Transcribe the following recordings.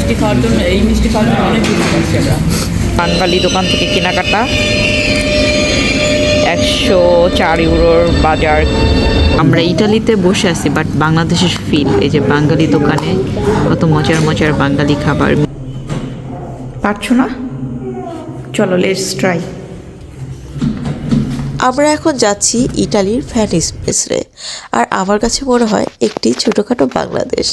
মিষ্টি খাওয়ার জন্য, এই মিষ্টি খাওয়ার জন্য অনেক কিছু আমরা। পানবালি দোকান থেকে কেনাকাটা। একশো চার ইউরোর বাজার। আমরা ইটালিতে বসে আছি বাট বাংলাদেশের ফিল এই যে বাঙালি দোকানে কত মজার মজার বাঙালি খাবার। পারছ না? চলো লেটস ট্রাই আমরা এখন যাচ্ছি ইটালির ভ্যানিস মেসরে আর আমার কাছে মনে হয় একটি ছোটোখাটো বাংলাদেশ।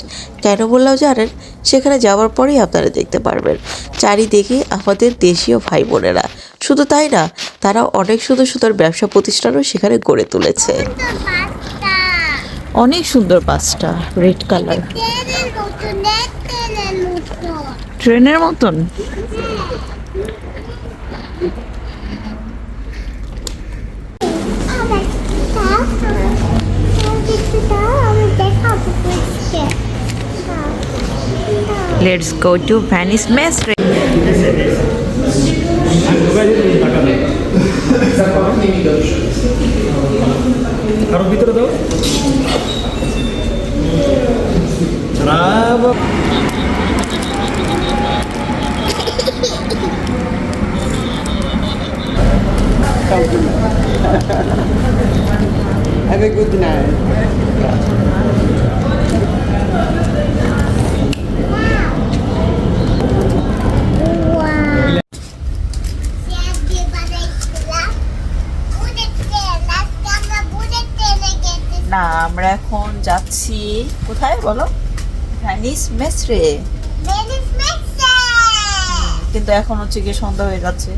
কেন বললাম জানেন? সেখানে যাওয়ার পরেই আপনারা দেখতে পারবেন। চারিদিকে আমাদের দেশীয় ভাই বোনেরা শুধু তাই না তারা অনেক সুন্দর সুন্দর ব্যবসা প্রতিষ্ঠানও সেখানে গড়ে তুলেছে। অনেক সুন্দর বাসটা রেড কালার। ট্রেনের মতন? আমার কিছু দাও আমি দেখাবো বুঝতে দাও দাও লেটস গো টু ভ্যানিস মেসরে আরো ভিতরে দাও Bravo Have a good night. আমরা এখন যাচ্ছি কোথায় বলো? ভ্যানিস মেসরে। কিন্তু এখন হচ্ছে গিয়ে সন্ধ্যা হয়ে যাচ্ছে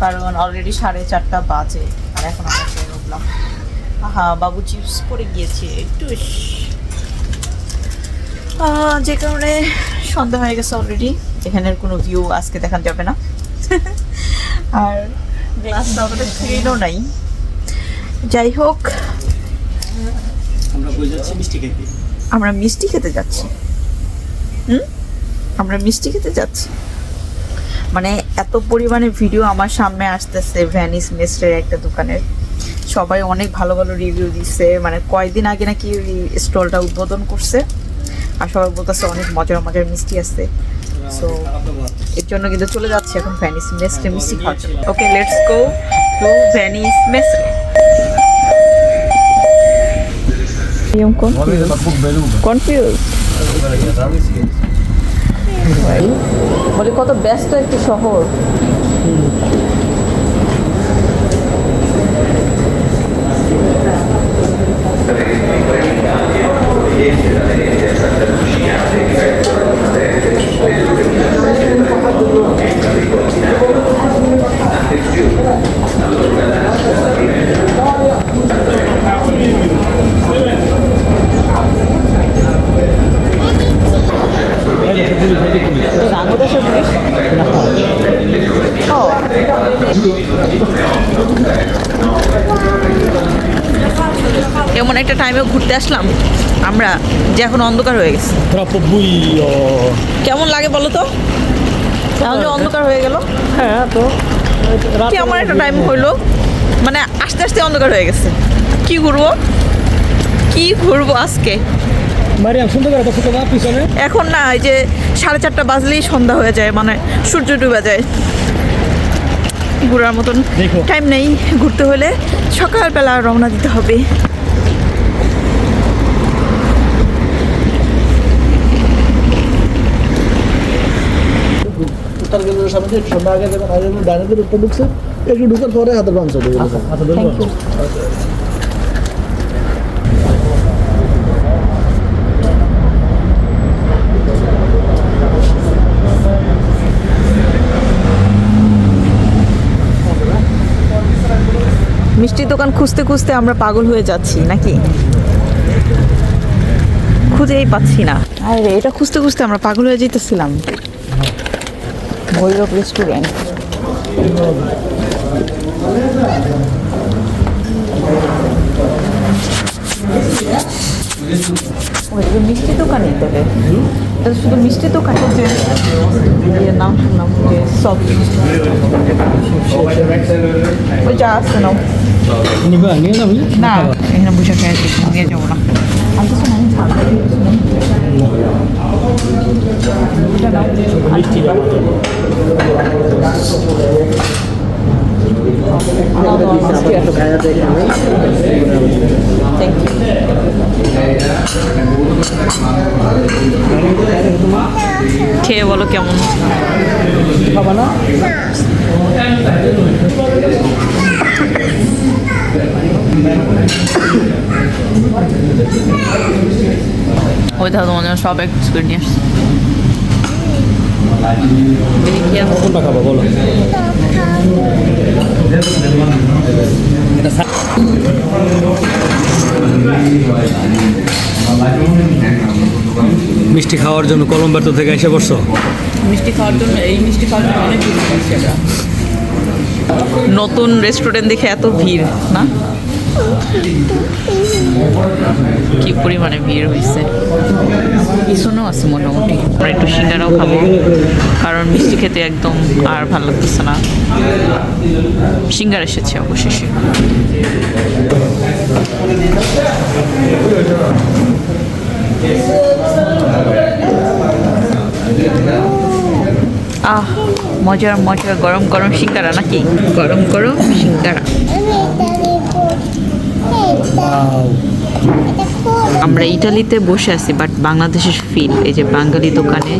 কারণ অলরেডি সাড়ে চারটা বাজে আর এখন আমরা বেরোবলাম আহা বাবু চিপস পরে গিয়েছে একটু যে কারণে সন্ধ্যা হয়ে গেছে অলরেডি এখানের কোনো ভিউ আজকে দেখানো যাবে না। আর গ্লাসটা অতটা ক্লিনও নাই। যাই হোক আমরা মিষ্টি খেতে। আমরা মিষ্টি খেতে যাচ্ছি। হুম? আমরা মিষ্টি খেতে যাচ্ছি। মানে এত পরিমাণে ভিডিও আমার সামনে আসতেছে ভ্যানিস মেস্টের একটা দোকানের। সবাই অনেক ভালো ভালো রিভিউ দিচ্ছে মানে কয়েকদিন আগে নাকি ওই স্টলটা উদ্বোধন করছে। আর সবাই বলতেছে অনেক মজার মজার মিষ্টি আছে। সো এর জন্য কিন্তু চলে যাচ্ছে এখন ভ্যানিস মেস্টে মিষ্টি খাওয়ার জন্য। ওকে লেটস গো টু ভ্যানিস মেস্টে কনফিউজ বলে কত ব্যস্ত একটি শহর। proveniente dalle reti della Santa Lucia del Vento del 2017 dal conto che sta ricoordinato. Attenzione all'organazzo della Oh. এমন একটা টাইমে ঘুরতে আসলাম আমরা যে এখন অন্ধকার হয়ে গেছে। কেমন লাগে বলো তো? এখন যে অন্ধকার হয়ে গেল। হ্যাঁ তো কেমন একটা টাইম হইল মানে আস্তে আস্তে অন্ধকার হয়ে গেছে। কি ঘুরবো? কি ঘুরবো আজকে? এখন না এই যে সাড়ে চারটা বাজলেই সন্ধ্যা হয়ে যায় মানে সূর্য ডুবে যায়। ঘোরার মতন টাইম নেই ঘুরতে হলে। সকালবেলা রওনা দিতে হবে। উত্তর কেন্দ্রের সামনে আগে যখন আগে ডানে উত্তর ঢুকছে একটু ঢুকার পরে হাতের বাম সাইডে মিষ্টির দোকান খুঁজতে খুঁজতে আমরা পাগল হয়ে যাচ্ছি, নাকি? খুঁজেই পাচ্ছি না। আরে, এটা খুঁজতে খুঁজতে আমরা পাগল হয়ে যেতেছিলাম। ভৈরব রেস্টুরেন্ট। ওই যে মিষ্টি দোকানই তাহলে এটা শুধু মিষ্টি দোকান যে ইয়ের নাম শুনলাম যে সব ওই যা আছে নাও। নিবা নিয়ে যাবি? না এখানে বসে খেয়ে নিয়ে যাব না। আর কিছু নাই ঝাল মিষ্টি যাওয়া থ্যাংক ইউ খেয়ে বলো কেমন? খাবা না? ওই দাদা তোমার জন্য সব এক করে নিয়ে আসছি। কোনটা খাবা বলো? মিষ্টি খাওয়ার জন্য কলম্বার্ত থেকে এসে পড়ছো? মিষ্টি খাওয়ার জন্য, এই মিষ্টি খাওয়ার জন্য অনেক নতুন রেস্টুরেন্ট দেখে এত ভিড়, না? কি পরিমাণে ভিড় হয়েছে পিছনেও আছে মোটামুটি। আমরা একটু সিঙ্গারাও খাব, কারণ মিষ্টি খেতে একদম আর ভালো লাগতেছে না। সিঙ্গার এসেছে অবশেষে। মজার মজার গরম গরম সিঙ্গারা নাকি? গরম গরম সিঙ্গারা। আমরা ইটালিতে বসে আছি বাট বাংলাদেশের ফিল এই যে বাঙালি দোকানে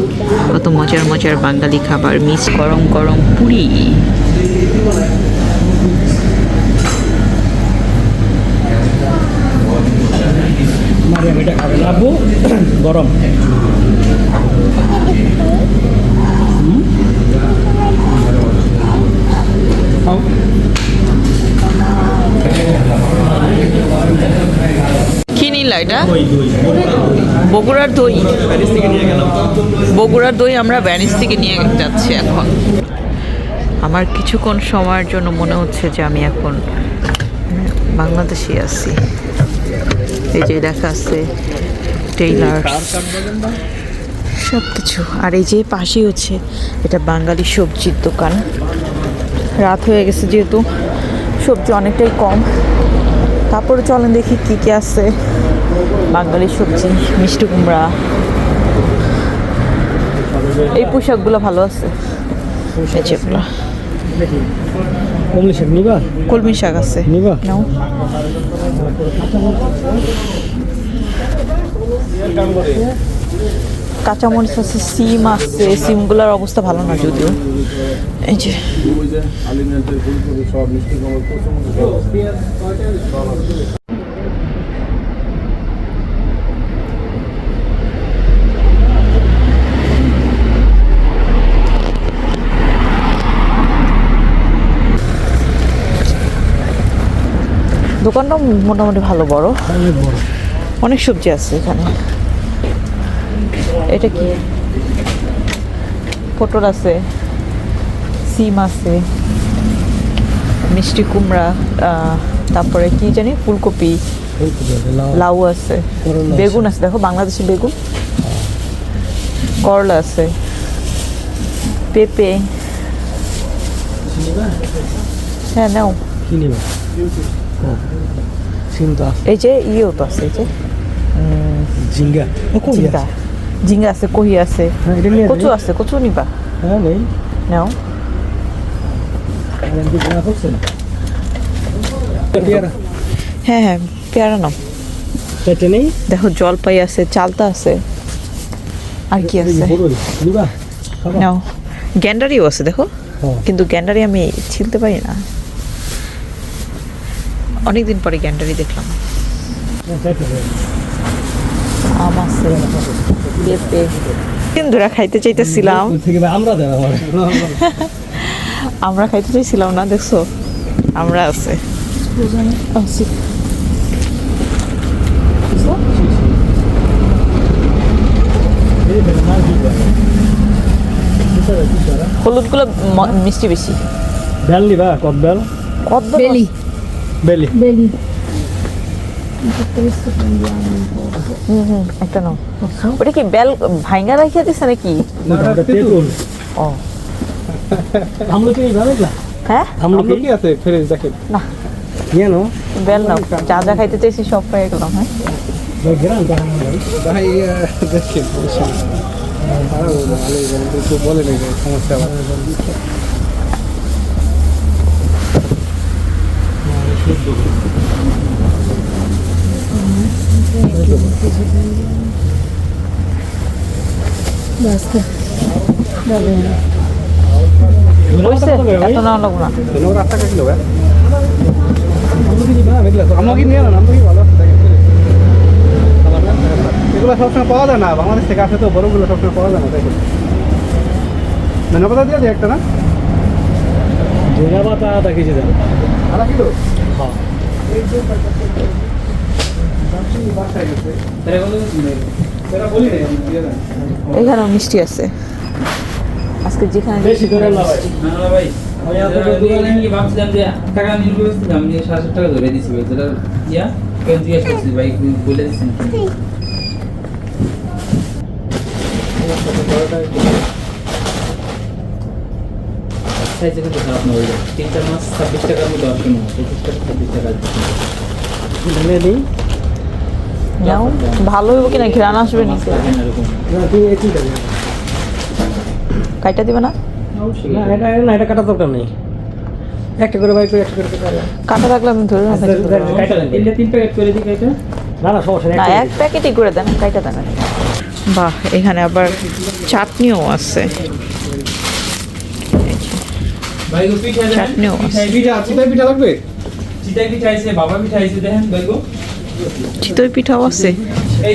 কত মজার মজার বাঙালি খাবার মিস গরম গরম পুরি। গরম হুম? খাও। এটা? বগুড়ার দই। বগুড়ার দই আমরা ভ্যানিস থেকে নিয়ে যাচ্ছি এখন। আমার কিছুক্ষণ সময়ের জন্য মনে হচ্ছে যে আমি এখন বাংলাদেশে আছি। এই যে দেখা আছে টেইলার সব কিছু আর এই যে পাশেই হচ্ছে, এটা বাঙালি সবজির দোকান। রাত হয়ে গেছে যেহেতু সবজি অনেকটাই কম। তারপরে চলেন দেখি কী কী আছে। বাঙালি সবজি মিষ্টি কুমড়া। এই পোশাকগুলো ভালো আছে। এই যেগুলো নিবা? কলমি শাক আছে। নিবা? নাও। কাঁচামরিচ আছে সিম আছে সিমগুলোর অবস্থা ভালো না যদিও। এই যে। দোকানটা মোটামুটি ভালো বড়। অনেক বড়। অনেক সবজি আছে এখানে। এটা কি? পটল আছে সিম আছে মিষ্টি কুমড়া তারপরে কি জানি? ফুলকপি লাউ আছে বেগুন আছে। দেখো বাংলাদেশি বেগুন। করলা আছে পেঁপে। হ্যাঁ নাও। এই যে ইয়েও তো আছে এই যে। ঝিঙ্গা। ঝিঙ্গা। ঝিঙ্গা আছে কহি আছে। হ্যাঁ কচু আছে কচু নিবা? হ্যাঁ নাও। হ্যাঁ হ্যাঁ পেয়ারা নাও। দেখো জলপাই আছে চালতা আছে। আর কি আছে? নাও। গ্যান্ডারিও আছে দেখো। হ্যাঁ। কিন্তু গ্যান্ডারি আমি ছিলতে পারি না। অনেকদিন পরে গ্যান্ডারি দেখলাম। আম আছে পেঁপে ধরে খাইতে চাইতেছিলাম। আমরা দেব আমার আমরা খাইতে চাইছিলাম না দেখছ? আমরা আছে। হলুদগুলো মিষ্টি বেশি। বেল নিবা কত বেল। কত বেলি বেলি। বেলি। হুম হুম একটা নাও ওটা কি বেল ভাইঙ্গা রাখিয়া দিছে নাকি? ও। আমলকি নিবা হ্যাঁ? আমলকি আছে ফ্রেশ দেখেন। না। নিয়ে নাও। বেল নাও। যা যা খাইতে চাইছি সব পেয়ে গেলাম হ্যাঁ? ভাই দেখেন বলে নেই সমস্যা আবার। এত না লাগবো না। আট টাকা কিলো ভাই আমলকি নিয়ে না আমলকি ভালো আছে দেখেন। এগুলো সবসময় পাওয়া যায় না বাংলাদেশ থেকে আসে তো বড়গুলো সবসময় পাওয়া যায় না দেখুন। ধন্যবাদ দিয়ে একটা না? ধনে পাতা আধা কেজি দেন আধা কিলো? হ্যাঁ সেটা বলি নেই আমি দিয়ে দেন এখানেও মিষ্টি আছে। আজকে যেখানে বেশি ধরে না ভাই ইয়া সাইজে কিন্তু খারাপ না হয়ে তিন চার মাস ছাব্বিশ টাকার মধ্যে আসবে না পঁচিশ টাকা ছাব্বিশ টাকা দিই। নাও ভালো হইব কিনা ঘিরান আসবে নিচে না তুমি এই চিন্তা করো কাইটা দিবে না? না এটা না দরকার নেই। একটা করে বাইক করে একটা করে কাটা কাটা আমি ধরে রাখব। কাটা দেন এলে তিন প্যাকেট করে দিই এটা না না সমস্যা নেই এক প্যাকেটই করে দেন কাইটা দেন বাহ এখানে আবার চাটনিও আছে। চাটনিও আছে। পিঠা পিঠা লাগবে? চিতাই পিঠা আইছে বাবা পিঠা দেখেন চিতই পিঠাও আছে। ভাই।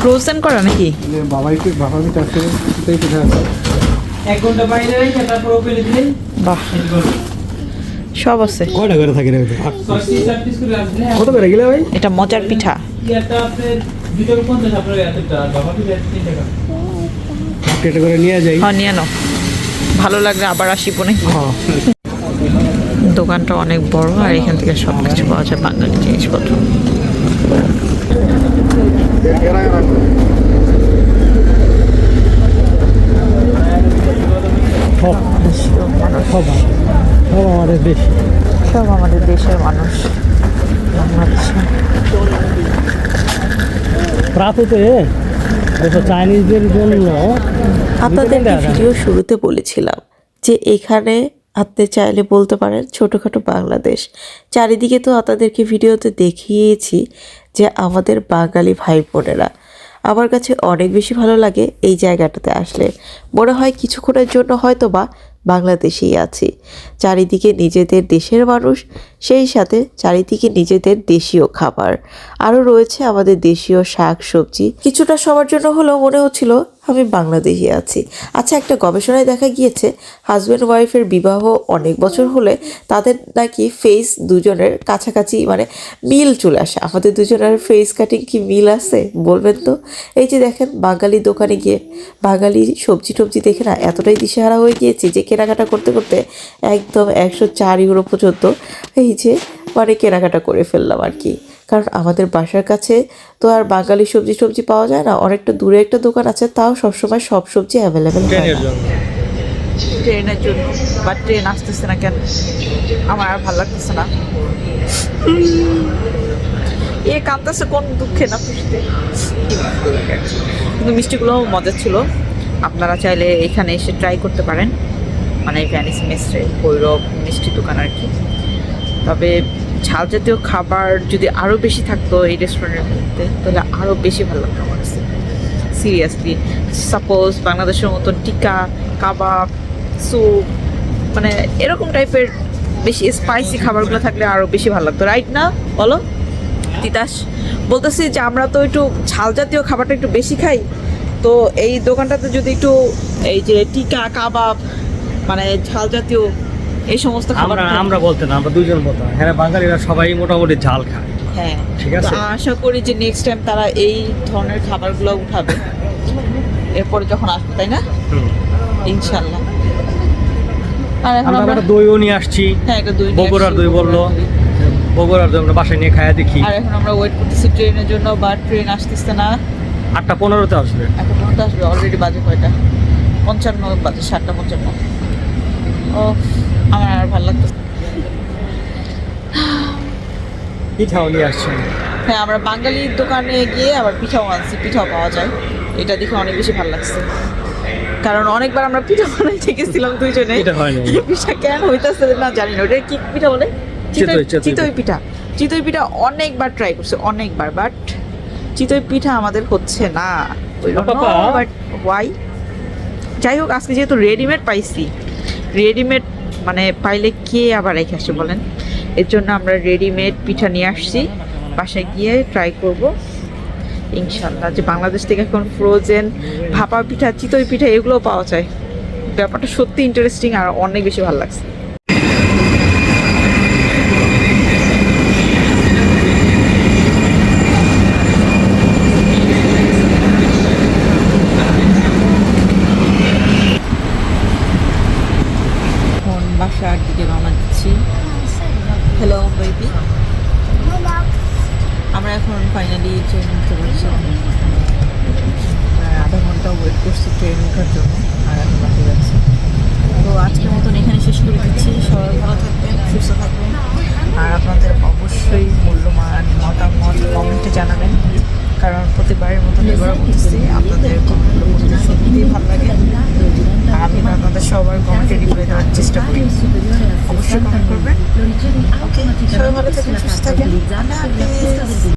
ফ্রোজেন করা নাকি? বাবা একটু বাবা পিঠা আছে চিতাই পিঠা আছে। এক ঘণ্টা বাইরে রেখে তারপর ওপেনে দিলেন বাহ। সব আছে। কয়টা করে থাকি রে? করে আসলে কত করে গেলে ভাই? এটা মজার পিঠা। ইয়ারটা আপনার দুটো পঞ্চাশ আপনার এতটা আর বাবা পিঠা তিন টাকা। একটা করে নিয়ে যাই। হ্যাঁ নিয়ে নাও। ভালো লাগলে আবার আসিব নাকি হ্যাঁ। দোকানটা অনেক বড় আর এখান থেকে সব কিছু পাওয়া যায় বাঙালি জিনিসপত্র। সব আমাদের দেশ। সব আমাদের দেশের মানুষ প্রাততে চাইনিজদের জন্য আপনাদের ভিডিও শুরুতে বলেছিলাম যে এখানে আপনি চাইলে বলতে পারেন ছোটোখাটো বাংলাদেশ। চারিদিকে তো আপনাদেরকে ভিডিওতে দেখিয়েছি যে আমাদের বাঙালি ভাই বোনেরা আমার কাছে অনেক বেশি ভালো লাগে এই জায়গাটাতে আসলে। মনে হয় কিছুক্ষণের জন্য হয়তো বা বাংলাদেশেই আছি। চারিদিকে নিজেদের দেশের মানুষ সেই সাথে চারিদিকে নিজেদের দেশীয় খাবার। আরও রয়েছে আমাদের দেশীয় শাক সবজি কিছুটা সবার জন্য হলেও মনে হচ্ছিল আমি বাংলাদেশে আছি। আচ্ছা একটা গবেষণায় দেখা গিয়েছে হাজব্যান্ড ওয়াইফের বিবাহ অনেক বছর হলে তাদের নাকি ফেস দুজনের কাছাকাছি মানে মিল চলে আসে। আমাদের দুজনের ফেস কাটিং কি মিল আছে? বলবেন তো? এই যে দেখেন, বাঙালি দোকানে গিয়ে বাঙালি সবজি টবজি দেখে না এতটাই দিশেহারা হয়ে গিয়েছি যে কেনাকাটা করতে করতে একদম একশো চার ইউরো পর্যন্ত এই যে মানে কেনাকাটা করে ফেললাম আর কি। কারণ আমাদের বাসার কাছে তো আর বাঙালি সবজি টবজি পাওয়া যায় না। অনেকটা দূরে একটা দোকান আছে তাও সবসময় সব সবজি অ্যাভেলেবেল হয় না। ট্রেনের জন্য। বা ট্রেন আসতেছে না কেন? আমার আর ভালো লাগতেছে না। এ কাঁদতেছে কোন দুঃখে না খুশিতে। কিন্তু মিষ্টিগুলো মজা ছিল। আপনারা চাইলে এখানে এসে ট্রাই করতে পারেন। মানে ভ্যানিস মেসরে ভৈরব মিষ্টি দোকান আর কি। তবে ঝাল জাতীয় খাবার যদি আরও বেশি থাকতো এই রেস্টুরেন্টের মধ্যে, তাহলে আরও বেশি ভালো লাগতো আমার কাছে। সিরিয়াসলি সাপোজ বাংলাদেশের মতো টিকা কাবাব স্যুপ মানে এরকম টাইপের বেশি স্পাইসি খাবারগুলো থাকলে আরও বেশি ভালো লাগতো। রাইট না বলো। তিতাস, বলতেছি যে আমরা তো একটু ঝাল জাতীয় খাবারটা একটু বেশি খাই, তো এই দোকানটাতে যদি একটু এই যে টিকা কাবাব মানে ঝাল জাতীয় এই সমস্ত খাবার আমরা আমরা বলতেন আমরা দুজন বলতাম হ্যাঁ বাঙালিরা সবাই মোটামুটি ঝাল খায়। হ্যাঁ। ঠিক আছে। আশা করি যে নেক্সট টাইম তারা এই ধরনের খাবারগুলো উঠাবে। এরপরে যখন আসবে তাই না। ইনশাল্লাহ আর এখন আমরা আবার দইও নিয়ে আসছি। হ্যাঁ একটা বগুড়ার দই বলল। বগুড়ার দই আমরা বাসায় নিয়ে খায়া দেখি। আর এখন আমরা ওয়েট করতেছি ট্রেনের জন্য বা ট্রেন আসতেছে না। আটটা পনেরোতে আসবে। এখন পর্যন্ত আসবে অলরেডি বাজে কয়টা? পঞ্চান্ন বাজে সাতটা পঞ্চান্ন। ও আমার আর ভালো লাগতো পিঠাও নিয়ে আসছেন হ্যাঁ আমরা বাঙালির দোকানে গিয়ে আবার পিঠাও আনছি পিঠাও পাওয়া যায়। এটা দেখে অনেক বেশি ভালো লাগছে। কারণ অনেকবার আমরা পিঠা বানাইতে গেছিলাম দুইজনে। পিঠা কেন হইতাছে না জানি না। ওটা কি পিঠা বলে? চিতই পিঠা। চিতই পিঠা। অনেকবার ট্রাই করছে অনেকবার। বাট চিতই পিঠা আমাদের হচ্ছে না। বাট ওয়াই যাই হোক আজকে যেহেতু রেডিমেড পাইছি। রেডিমেড মানে পাইলে কে আবার রেখে আসে বলেন? এর জন্য আমরা রেডিমেড পিঠা নিয়ে আসছি। বাসায় গিয়ে ট্রাই করব। ইনশাল্লাহ যে বাংলাদেশ থেকে এখন ফ্রোজেন ভাপা পিঠা, চিতই পিঠা, এগুলোও পাওয়া যায়। ব্যাপারটা সত্যি ইন্টারেস্টিং আর অনেক বেশি ভালো লাগছে এখন বাসার দিকে রওনা দিচ্ছি হ্যালো বেবি আমরা এখন ফাইনালি ট্রেন উঠতে পারছি। আধা ঘণ্টা ওয়েট করছি ট্রেন ওঠার জন্য, আর এখন বাকি যাচ্ছে তো আজকের মতন এখানে শেষ করে দিচ্ছি। সবাই ভালো থাকবেন, সুস্থ থাকবেন। আর আপনাদের অবশ্যই মূল্যবান মতামত কমেন্টে জানাবেন। কারণ প্রতিবারের মতন এবারও বলতেছি, আপনাদের কমেন্টগুলো পড়তে সত্যিই ভালো লাগে। আমি আপনাদের সবার কমেন্টে রিপ্লাই দেওয়ার চেষ্টা করি। অবশ্যই কমেন্ট করবেন। সবাই ভালো থাকবেন, সুস্থ থাকবেন।